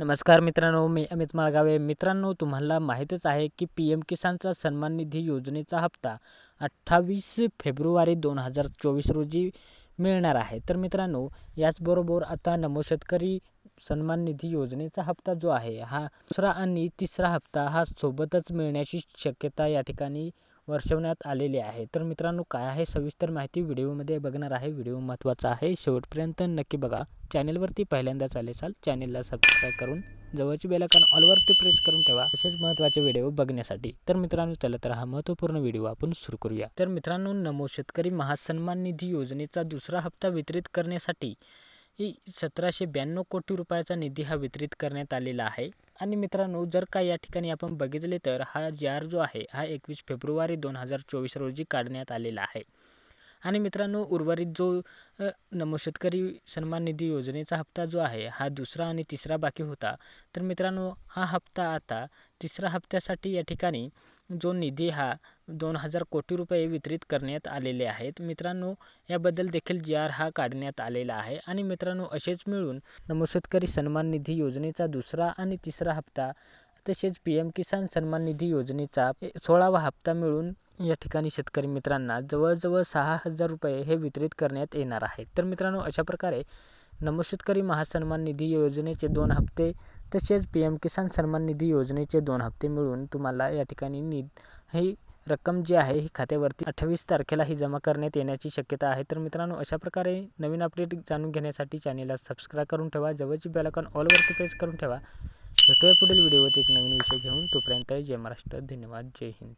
नमस्कार मित्रांनो मी अमित माळगावे. मित्रांनो तुम्हाला माहीतच आहे की पी एम किसानचा सन्मान निधी योजनेचा हप्ता अठ्ठावीस फेब्रुवारी दोन हजार चोवीस रोजी मिळणार आहे. तर मित्रांनो याचबरोबर आता नमो शेतकरी सन्मान निधी योजनेचा हप्ता जो आहे हा दुसरा आणि तिसरा हप्ता हा सोबतच मिळण्याची शक्यता या ठिकाणी वर्षवण्यात आलेले आहे. तर मित्रांनो काय आहे सविस्तर माहिती व्हिडिओमध्ये बघणार आहे. व्हिडिओ महत्त्वाचा आहे. शेवटपर्यंत नक्की बघा. चॅनेलवरती पहिल्यांदा आले असाल चॅनेलला सबस्क्राईब करून जवळची बेलाकॉन ऑलवरती प्रेस करून ठेवा. तसेच महत्त्वाचे व्हिडिओ बघण्यासाठी. तर मित्रांनो चला तर हा महत्त्वपूर्ण व्हिडिओ आपण सुरू करूया. तर मित्रांनो नमो शेतकरी महासन्मान निधी योजनेचा दुसरा हप्ता वितरित करण्यासाठी सतराशे ब्याण्णव कोटी रुपयाचा निधी हा वितरित करण्यात आलेला आहे. आणि मित्रांनो जर का या ठिकाणी आपण बघितले तर हा जार जो आहे हा एकवीस फेब्रुवारी दोन हजार चोवीस रोजी काढण्यात आलेला आहे. आणि मित्रांनो उर्वरित जो नमो शेतकरी सन्मान निधी योजनेचा हप्ता जो आहे हा दुसरा आणि तिसरा बाकी होता. तर मित्रांनो हा हप्ता आता तिसऱ्या हप्त्यासाठी या ठिकाणी जो निधी हा दोन हजार कोटी रुपये वितरित करण्यात आलेले आहेत. मित्रांनो याबद्दल देखील जी आर हा काढण्यात आलेला आहे. आणि मित्रांनो असेच मिळून नमो शेतकरी सन्मान निधी योजनेचा दुसरा आणि तिसरा हप्ता तसेच पी एम किसान सन्मान निधी योजनेचा सोळावा हप्ता मिळून या ठिकाणी शेतकरी मित्रांना जवळजवळ सहा हजार रुपये हे वितरित करण्यात येणार आहेत तर मित्रांनो अशा प्रकारे नमो शेतकरी महासन्मान निधी योजनेचे दोन हप्ते तसेच पी एम किसान सन्मान निधी योजनेचे दोन हप्ते मिळून तुम्हाला या ठिकाणी नि ही रक्कम जी आहे ही खात्यावरती अठ्ठावीस तारखेला ही जमा करण्यात येण्याची शक्यता आहे. तर मित्रांनो अशा प्रकारे नवीन अपडेट जाणून घेण्यासाठी चॅनेलला सबस्क्राईब करून ठेवा. जवळची बेलायकॉन ऑलवरती प्रेस करून ठेवा. भेटूया पुढील व्हिडिओवरती एक नवीन विषय घेऊन. तोपर्यंत जय महाराष्ट्र. धन्यवाद. जय हिंद.